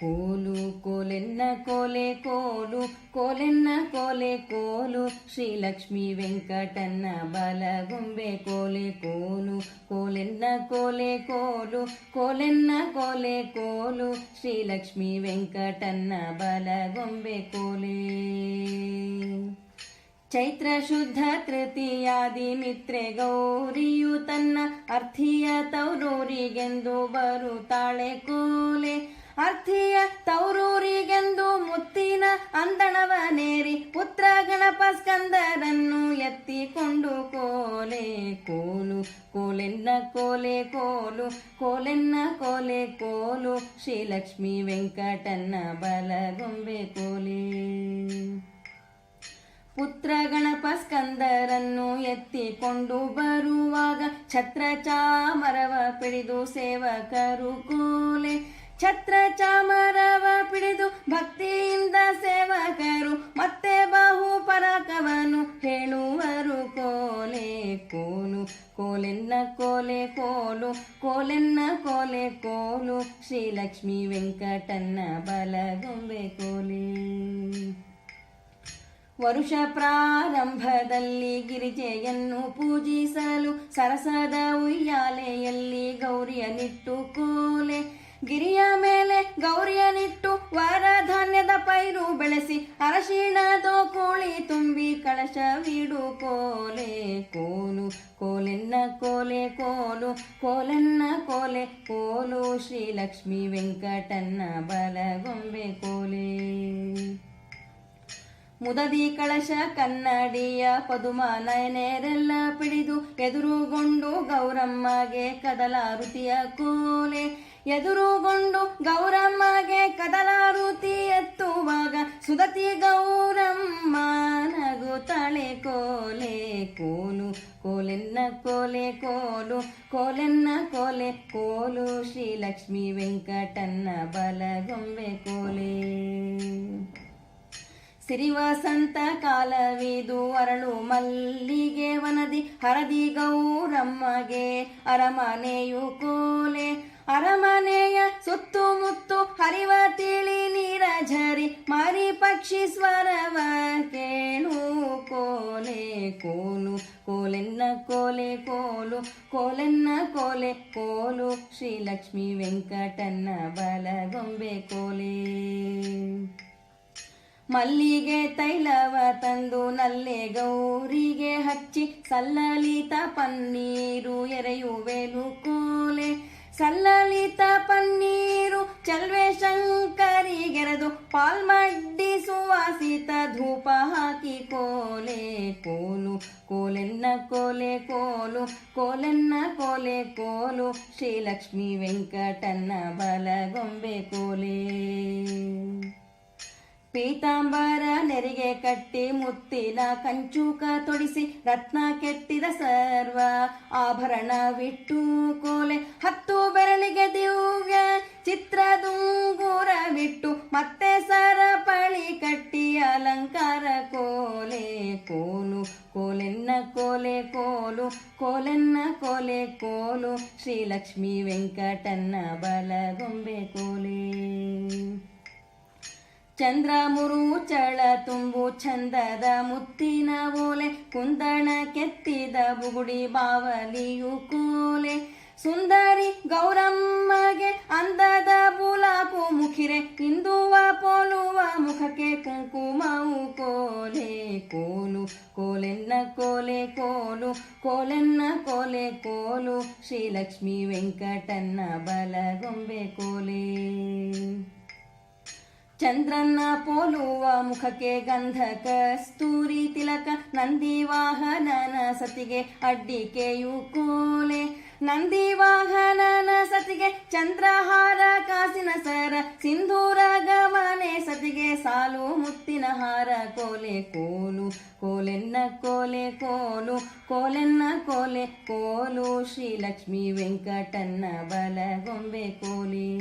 ಕೋಲು ಕೋಲೆನ್ನ ಕೋಲೆ ಕೋಲು, ಕೋಲೆನ್ನ ಕೋಲೆ ಕೋಲು, ಶ್ರೀಲಕ್ಷ್ಮಿ ವೆಂಕಟನ್ನ ಬಲಗುಂಬೆ ಕೋಲೆ ಕೋಲು, ಕೋಲೆನ್ನ ಕೋಲೆ ಕೋಲು, ಕೋಲೆನ್ನ ಕೋಲೆ ಕೋಲು, ಶ್ರೀಲಕ್ಷ್ಮಿ ವೆಂಕಟನ್ನ ಬಲಗೊಂಬೆ ಕೋಲೆ. ಚೈತ್ರ ಶುದ್ಧ ತೃತೀಯಾದಿ ಮಿತ್ರೆ ಗೌರಿಯು ತನ್ನ ಅರ್ಥಿಯ ತೌರೂರಿಗೆಂದು ಬರುತ್ತಾಳೆ ಕೋಲೆ. ಅರ್ಥಿಯ ತೌರೂರಿಗೆಂದು ಮುತ್ತಿನ ಅಂದಣವನೇರಿ ಪುತ್ರ ಗಣಪ ಸ್ಕಂದರನ್ನು ಎತ್ತಿಕೊಂಡು ಕೋಲೆ ಕೋಲು, ಕೋಲೆನ್ನ ಕೋಲೆ ಕೋಲು, ಕೋಲೆನ್ನ ಕೋಲೆ ಕೋಲು, ಶ್ರೀಲಕ್ಷ್ಮಿ ವೆಂಕಟನ್ನ ಬಲಗೊಂಬೆ ಕೋಲೆ. ಪುತ್ರ ಗಣಪ ಸ್ಕಂದರನ್ನು ಎತ್ತಿಕೊಂಡು ಬರುವಾಗ ಛತ್ರ ಚಾಮರವ ಪಿಡಿದು ಸೇವಕರು ಕೋಲೆ ಛತ್ರ ಚಾಮರವ ಪಿಡಿದು ಭಕ್ತಿಯಿಂದ ಸೇವಕರು, ಮತ್ತೆ ಬಹು ಪರಕವನು ಹೇಳುವರು, ಕೋಲೆ ಕೋಲು, ಕೋಲೆನ್ನ ಕೋಲೆ ಕೋಲು, ಕೋಲೆನ್ನ ಕೋಲೆ ಕೋಲು, ಶ್ರೀಲಕ್ಷ್ಮಿ ವೆಂಕಟನ್ನ ಬಲಗೊಂಬೆ ಕೋಲೆ. ವರುಷ ಪ್ರಾರಂಭದಲ್ಲಿ ಗಿರಿಜೆಯನ್ನು ಪೂಜಿಸಲು ಸರಸದ ಉಯ್ಯಾಲೆಯಲ್ಲಿ ಗೌರಿಯ ನಿಟ್ಟು ಕೋಲೆ. ಗಿರಿಯ ಮೇಲೆ ಗೌರಿಯ ನಿಟ್ಟು ವರಧಾನ್ಯದ ಪೈರು ಬೆಳೆಸಿ ಅರಶಿಣದ ಕೋಳಿ ತುಂಬಿ ಕಳಶವಿಡು ಕೋಲೆ ಕೋಲು, ಕೋಲೆನ್ನ ಕೋಲೆ ಕೋಲು, ಕೋಲೆನ್ನ ಕೋಲೆ ಕೋಲು ಶ್ರೀಲಕ್ಷ್ಮಿ ವೆಂಕಟನ್ನ ಬಲಗೊಂಬೆ ಕೋಲೆ. ಮುದದಿ ಕಳಶ ಕನ್ನಡಿಯ ಪದುಮ ನಯನೆರೆಲ್ಲ ಪಿಡಿದು ಎದುರುಗೊಂಡು ಗೌರಮ್ಮಗೆ ಕದಲಾರುತಿಯ ಕೋಲೆ. ಎದುರುಗೊಂಡು ಗೌರಮ್ಮಗೆ ಕದಲಾರುತಿ ಎತ್ತುವಾಗ ಸುದತಿ ಗೌರಮ್ಮ ತಳೆ ಕೋಲೆ. ಕೋಲು, ಕೋಲೆನ್ನ ಕೋಲೆ, ಕೋಲು, ಕೋಲೆನ್ನ ಕೋಲೆ. ಕೋಲು ಶ್ರೀಲಕ್ಷ್ಮಿ ವೆಂಕಟನ್ನ ಬಲಗೊಂಬೆ ಕೋಲೆ. ಸಿರಿವಸಂತ ಕಾಲವಿದು ಅರಳು ಮಲ್ಲಿಗೆ ವನದಿ, ಹರದಿ ಗೌರಮ್ಮಗೆ ಅರಮನೆಯು ಕೋಲೆ. ಅರಮನೆಯ ಸುತ್ತುಮುತ್ತು ಹರಿವ ತಿಳಿ ನೀರ ಝರಿ, ಮಾರಿ ಪಕ್ಷಿ ಸ್ವರವ ಕೇಳು ಕೋಲೆ, ಕೋಲು, ಕೋಲೆನ್ನ ಕೋಲೆ, ಕೋಲು, ಕೋಲೆನ್ನ ಕೋಲೆ, ಕೋಲು. ಶ್ರೀಲಕ್ಷ್ಮಿ ವೆಂಕಟನ್ನ ಬಲಗೊಂಬೆ ಕೋಲೆ. ಮಲ್ಲಿಗೆ ತೈಲವ ತಂದು ನಲ್ಲೆ ಗೌರಿಗೆ ಹಚ್ಚಿ, ಸಲ್ಲಲಿತ ಪನ್ನೀರು ಎರೆಯುವೆನು ಕೋಲೆ ಸಲ್ಲಲಿತ ಪನ್ನೀರು ಚಲ್ವೆ ಶಂಕರಿಗೆರೆದು ಪಾಲ್ಮಡ್ಡಿ ಸುವಾಸಿತ ಧೂಪ ಹಾಕಿ ಕೋಲೆ ಕೋಲು. ಕೋಲೆನ್ನ ಕೋಲೆ ಕೋಲು, ಕೋಲೆನ್ನ ಕೋಲೆ ಕೋಲು. ಶ್ರೀಲಕ್ಷ್ಮಿ ವೆಂಕಟನ್ನ ಬಲಗೊಂಬೆ ಕೋಲೆ. ಪೀತಾಂಬರ ನೆರಿಗೆ ಕಟ್ಟಿ ಮುತ್ತಿನ ಕಂಚೂಕ ತೊಡಿಸಿ ರತ್ನ ಕೆತ್ತಿದ ಸರ್ವ ಆಭರಣ ಆಭರಣವಿಟ್ಟು ಕೋಲೆ. ಹತ್ತು ಬೆರಳಿಗೆ ದಿವ್ಯ ಚಿತ್ರದುಂಗುರವಿಟ್ಟು ಮತ್ತೆ ಸರಪಳಿ ಕಟ್ಟಿ ಅಲಂಕಾರ ಕೋಲೆ. ಕೋಲು, ಕೋಲೆನ್ನ ಕೋಲೆ, ಕೋಲು, ಕೋಲೆನ್ನ ಕೋಲೆ, ಕೋಲು. ಶ್ರೀಲಕ್ಷ್ಮಿ ವೆಂಕಟನ್ನ ಬಲಗೊಂಬೆ ಕೋಲೆ. ಚಂದ್ರ ಮುರುಚಳ ತುಂಬು ಚಂದದ ಮುತ್ತಿನ ಓಲೆ, ಕುಂದಣ ಕೆತ್ತಿದ ಬುಗುಡಿ ಬಾವಲಿಯು ಕೋಲೆ. ಸುಂದರಿ ಗೌರಮ್ಮಗೆ ಅಂದದ ಬುಲಾಕು ಮುಖಿರೆ, ಕಿಂದುವ ಪೋಲುವ ಮುಖಕ್ಕೆ ಕುಂಕುಮವು ಕೋಲೆ. ಕೋಲು, ಕೋಲೆನ್ನ ಕೋಲೆ, ಕೋಲು, ಕೋಲೆನ್ನ ಕೋಲೆ, ಕೋಲು. ಶ್ರೀಲಕ್ಷ್ಮಿ ವೆಂಕಟನ್ನ ಬಲಗೊಂಬೆ ಕೋಲೆ. ಚಂದ್ರನ್ನ ಪೋಲುವ ಮುಖಕ್ಕೆ ಗಂಧ ಕಸ್ತೂರಿ ತಿಲಕ ನಂದಿ ವಾಹನನ ಸತಿಗೆ ಅಡ್ಡಿಕೆಯು ಕೋಲೆ. ನಂದಿ ವಾಹನನ ಸತಿಗೆ ಚಂದ್ರಹಾರ, ಕಾಸಿನ ಸರ, ಸಿಂಧೂರ ಗಮನೆ ಸತಿಗೆ ಸಾಲು, ಮುತ್ತಿನ ಹಾರ, ಕೋಲೆ ಕೋಲು, ಕೋಲೆನ್ನ ಕೋಲೆ ಕೋಲು, ಕೋಲೆನ್ನ ಕೋಲೆ ಕೋಲು. ಶ್ರೀಲಕ್ಷ್ಮಿ ವೆಂಕಟನ್ನ ಬಲಗೊಂಬೆ ಕೋಲಿ.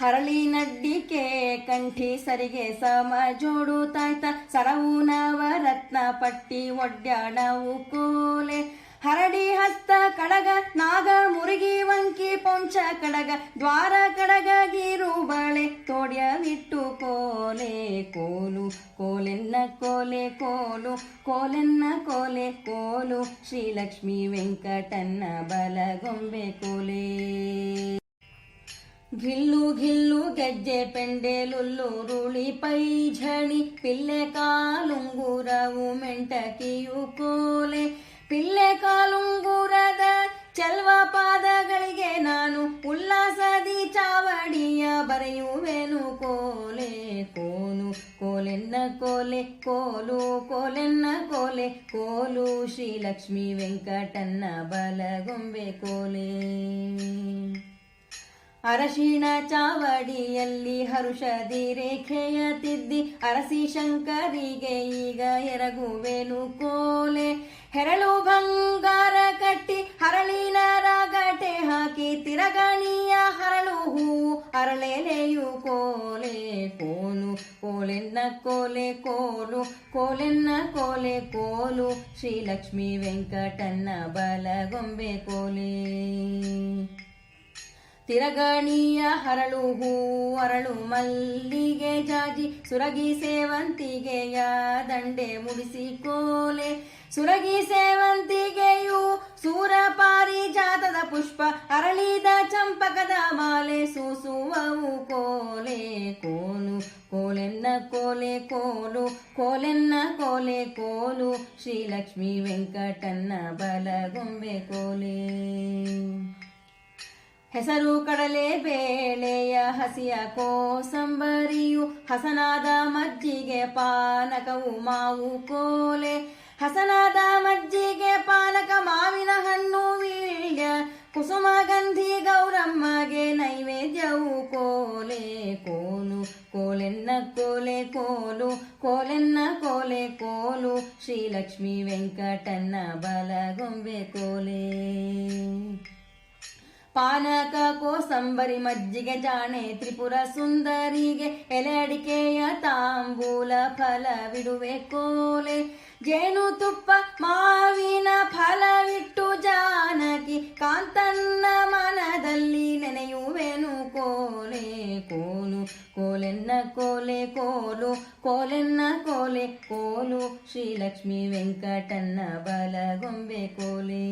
ಹರಳಿ ನಡ್ಡಿಕೆ ಕಂಠಿ ಸರಿಗೆ ಸಮ ಜೋಡು ತಾಯ್ತ ಸರವು ನವರತ್ನ ಪಟ್ಟಿ ಒಡ್ಯಾಡವು ಕೋಲೆ. ಹರಡಿ ಹಸ್ತ ಕಡಗ ನಾಗ ಮುರುಗಿ ವಂಕಿ ಪೊಂಚ ಕಡಗ ದ್ವಾರ ಕಡಗ ಗೀರು ಬಳೆ ತೋಡ್ಯವಿಟ್ಟು ಕೋಲೆ. ಕೋಲು, ಕೋಲೆನ್ನ ಕೋಲೆ, ಕೋಲು, ಕೋಲೆನ್ನ ಕೋಲೆ, ಕೋಲು ಶ್ರೀಲಕ್ಷ್ಮಿ ವೆಂಕಟನ್ನ ಬಲಗೊಂಬೆ ಕೋಲೆ. ಘಿಲ್ಲು ಘಿಲ್ಲು ಗೆಜ್ಜೆ ಪೆಂಡೆ ಲುಲ್ಲು ರೂಳಿ ಪೈಝಣಿ ಪಿಲ್ಲೆ ಕಾಲುಂಗುರವು ಮೆಂಟಕಿಯು ಕೋಲೆ ಪಿಲ್ಲೆ ಕಾಲುಂಗುರದ ಚಲ್ವ ಪಾದಗಳಿಗೆ ನಾನು ಉಲ್ಲಾಸದಿ ಚಾವಡಿಯ ಬರೆಯುವೆನು ಕೋಲೆ ಕೋನು ಕೋಲೆನ್ನ ಕೋಲೆ ಕೋಲು ಕೋಲೆನ್ನ ಕೋಲೆ ಕೋಲು ಶ್ರೀಲಕ್ಷ್ಮಿ ವೆಂಕಟನ್ನ ಬಲಗೊಂಬೆ ಕೋಲೆ ಅರಶಿಣ ಚಾವಡಿಯಲ್ಲಿ ಹರುಷದಿ ರೇಖೆಯ ತಿದ್ದಿ ಅರಸಿ ಶಂಕರಿಗೆ ಈಗ ಎರಗುವೆನು ಕೋಲೆ. ಹೆರಳು ಬಂಗಾರ ಕಟ್ಟಿ, ಹರಳಿನ ರಾಗಟೆ ಹಾಕಿ, ತಿರಗಣಿಯ ಹರಳು ಹೂ ಅರಳೆಲೆಯು ಕೋಲೆ ಕೋಲು. ಕೋಲೆನ್ನ ಕೋಲೆ ಕೋಲು, ಕೋಲೆನ್ನ ಕೋಲೆ ಕೋಲು. ಶ್ರೀಲಕ್ಷ್ಮಿ ವೆಂಕಟನ್ನ ಬಲಗೊಂಬೆ ಕೋಲೆ. ತಿರಗಣಿಯ ಹರಳು ಹೂ, ಅರಳು ಮಲ್ಲಿಗೆ ಜಾಜಿ. ಸುರಗಿ ಸೇವಂತಿಗೆಯ ದಂಡೆ ಮುಡಿಸಿ ಕೋಲೆ. ಸುರಗಿ ಸೇವಂತಿಗೆಯು ಸೂರ ಪಾರಿಜಾತದ ಪುಷ್ಪ, ಅರಳಿದ ಚಂಪಕದ ಮಾಲೆ ಸೂಸುವವು ಕೋಲೆ. ಕೋಲು, ಕೋಲೆನ್ನ ಕೋಲೆ, ಕೋಲು, ಕೋಲೆನ್ನ ಕೋಲೆ, ಕೋಲು. ಶ್ರೀಲಕ್ಷ್ಮಿ ವೆಂಕಟನ್ನ ಬಲಗೊಂಬೆ ಕೋಲೆ. ಹೆಸರು ಕಡಲೆ ಬೇಳೆಯ ಹಸಿಯ ಕೋಸಂಬರಿಯು ಹಸನಾದ ಮಜ್ಜಿಗೆ ಪಾನಕವು ಮಾವು ಕೋಲೆ. ಹಸನಾದ ಮಜ್ಜಿಗೆ ಪಾನಕ ಮಾವಿನ ಹಣ್ಣು ವೀಳ್ಯ. ಕುಸುಮ ಗಂಧಿ ಗೌರಮ್ಮಗೆ ನೈವೇದ್ಯವು ಕೋಲೆ. ಕೋಲು, ಕೋಲೆನ್ನ ಕೋಲೆ, ಕೋಲು, ಕೋಲೆನ್ನ ಕೋಲೆ, ಕೋಲು. ಶ್ರೀಲಕ್ಷ್ಮಿ ವೆಂಕಟನ್ನ ಬಲಗೊಂಬೆ ಕೋಲೆ. ಪಾನಕ ಕೋಸಂಬರಿ ಮಜ್ಜಿಗೆ ಜಾಣೆ ತ್ರಿಪುರ ಸುಂದರಿಗೆ ಎಲೆ ಅಡಿಕೆಯ ತಾಂಬೂಲ ಫಲವಿಡುವೆ ಕೋಲೆ. ಜೇನು ತುಪ್ಪ ಮಾವಿನ ಫಲವಿಟ್ಟು ಜಾನಕಿ ಕಾಂತನ್ನ ಮನದಲ್ಲಿ ನೆನೆಯುವೆನು ಕೋಲೆ. ಕೋಲು, ಕೋಲೆನ್ನ ಕೋಲೆ, ಕೋಲು, ಕೋಲೆನ್ನ ಕೋಲೆ, ಕೋಲು ಶ್ರೀಲಕ್ಷ್ಮಿ ವೆಂಕಟನ್ನ ಬಲಗೊಂಬೆ ಕೋಲೆ.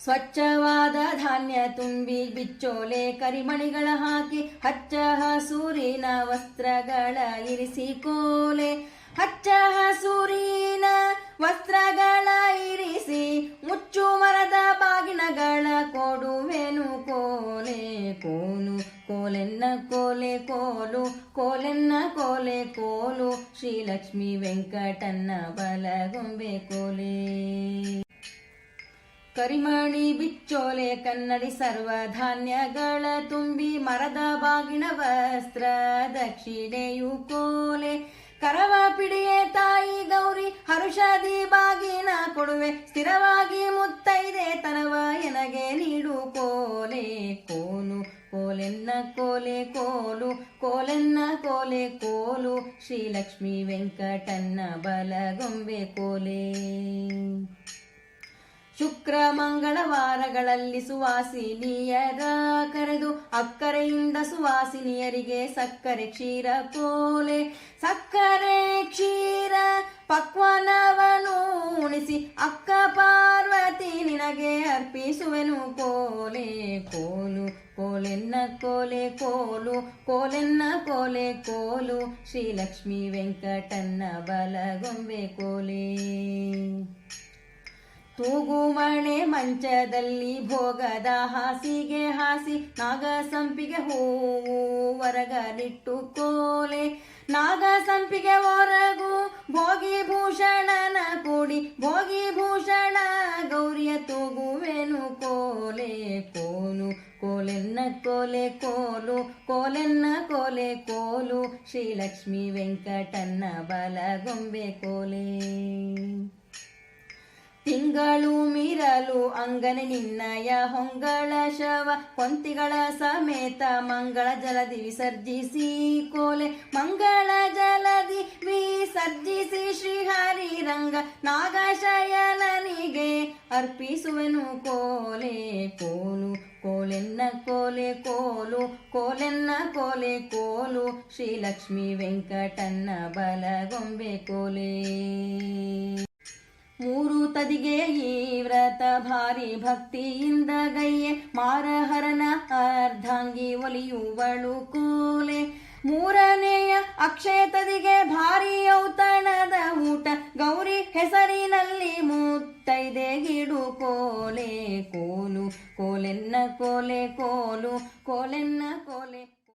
ಸ್ವಚ್ಛವಾದ ಧಾನ್ಯ ತುಂಬಿ ಬಿಚ್ಚೋಲೆ ಕರಿಮಣಿಗಳ ಹಾಕಿ ಹಚ್ಚ ಹಸೂರಿನ ವಸ್ತ್ರಗಳ ಇರಿಸಿ ಕೋಲೆ ಹಚ್ಚ ಹಸೂರಿನ ವಸ್ತ್ರಗಳ ಇರಿಸಿ ಮುಚ್ಚು ಮರದ ಬಾಗಿನಗಳ ಕೊಡುವೆನು ಕೋಲೆ, ಕೋಲು, ಕೋಲೆನ್ನ ಕೋಲೆ, ಕೋಲು, ಕೋಲೆನ್ನ ಕೋಲೆ, ಕೋಲು, ಶ್ರೀಲಕ್ಷ್ಮಿ ವೆಂಕಟನ್ನ ಬಲಗೊಂಬೆ ಕೋಲೆ. ಕರಿಮಣಿ ಬಿಚ್ಚೋಲೆ ಕನ್ನಡಿ ಸರ್ವ ಧಾನ್ಯಗಳ ತುಂಬಿ ಮರದ ಬಾಗಿನ ವಸ್ತ್ರ, ದಕ್ಷಿಣೆಯು ಕೋಲೆ. ಕರವ ಪಿಡಿಯೆ ತಾಯಿ ಗೌರಿ ಹರುಷದಿ ಬಾಗಿನ ಕೊಡುವೆ. ಸ್ಥಿರವಾಗಿ ಮುತ್ತೈದೆ ತನವ ಎನಗೆ ನೀಡು ಕೋಲೆ. ಕೋಲು, ಕೋಲೆನ್ನ ಕೋಲೆ, ಕೋಲು. ಕೋಲೆನ್ನ ಕೋಲೆ, ಕೋಲು. ಶ್ರೀಲಕ್ಷ್ಮಿ ವೆಂಕಟನ್ನ ಬಲಗೊಂಬೆ ಕೋಲೆ. ಶುಕ್ರ ಮಂಗಳವಾರಗಳಲ್ಲಿ ಸುವಾಸಿನಿಯರ ಕರೆದು ಅಕ್ಕರೆಯಿಂದ ಸುವಾಸಿನಿಯರಿಗೆ ಸಕ್ಕರೆ ಕ್ಷೀರ ಕೋಲೆ ಸಕ್ಕರೆ ಕ್ಷೀರ ಪಕ್ವನವನು ಉಣಿಸಿ, ಅಕ್ಕ ಪಾರ್ವತಿ ನಿನಗೆ ಅರ್ಪಿಸುವೆನು. ಕೋಲೆ, ಕೋಲು, ಕೋಲೆನ್ನ ಕೋಲೆ, ಕೋಲು, ಕೋಲೆನ್ನ ಕೋಲೆ, ಕೋಲು. ಶ್ರೀಲಕ್ಷ್ಮಿ ವೆಂಕಟನ್ನ ಬಲಗೊಂಬೆ ಕೋಲೆ. ತೂಗು ಮಳೆ ಮಂಚದಲ್ಲಿ ಭೋಗದ ಹಾಸಿಗೆ ಹಾಸಿ ನಾಗ ಸಂಪಿಗೆ ಹೂವು ಹೊರಗಲಿಟ್ಟು ಕೋಲೆ. ನಾಗ ಸಂಪಿಗೆ ಹೊರಗು ಭೋಗಿ ಭೂಷಣನ ಕೂಡಿ, ಭೋಗಿ ಭೂಷಣ ಗೌರಿಯ ತೂಗುವೆನು ಕೋಲೆ ಕೋಲು, ಕೋಲೆನ್ನ ಕೋಲೆ ಕೋಲು, ಕೋಲೆನ್ನ ಕೋಲೆ ಕೋಲು, ಶ್ರೀಲಕ್ಷ್ಮಿ ವೆಂಕಟನ್ನ ಬಲಗೊಂಬೆ ಕೋಲೆ. ತಿಂಗಳು ಮೀರಲು ಅಂಗನೆ ನಿನ್ನಯ ಹೊಂಗಳ ಶವ ಕೊಂತಿಗಳ ಸಮೇತ ಮಂಗಳ ಜಲದಿ ವಿಸರ್ಜಿಸಿ ಕೋಲೆ, ಮಂಗಳ ಜಲದಿ ವಿಸರ್ಜಿಸಿ ಶ್ರೀಹರಿ ರಂಗ ನಾಗಶಯನನಿಗೆ ಅರ್ಪಿಸುವೆನು ಕೋಲೆ, ಕೋಲು, ಕೋಲೆನ್ನ ಕೋಲೆ, ಕೋಲು, ಕೋಲೆನ್ನ ಕೋಲೆ, ಕೋಲು, ಶ್ರೀಲಕ್ಷ್ಮಿ ವೆಂಕಟನ್ನ ಬಲಗೊಂಬೆ ಕೋಲೆ. ಮೂರು ತದಿಗೆ ಈ ವ್ರತ ಭಾರಿ ಭಕ್ತಿಯಿಂದ ಗೈಯೆ ಮಾರಹರನ ಅರ್ಧಾಂಗಿ ಒಲಿಯುವಳು ಕೋಲೆ. ಮೂರನೆಯ ಅಕ್ಷಯ ತದಿಗೆ ಭಾರಿ ಔತಣದ ಊಟ, ಗೌರಿ ಹೆಸರಿನಲ್ಲಿ ಮುತ್ತೈದೆ ಗಿಡು ಕೋಲೆ. ಕೋಲು, ಕೋಲೆನ್ನ ಕೋಲೆ, ಕೋಲು, ಕೋಲೆನ್ನ ಕೋಲೆ.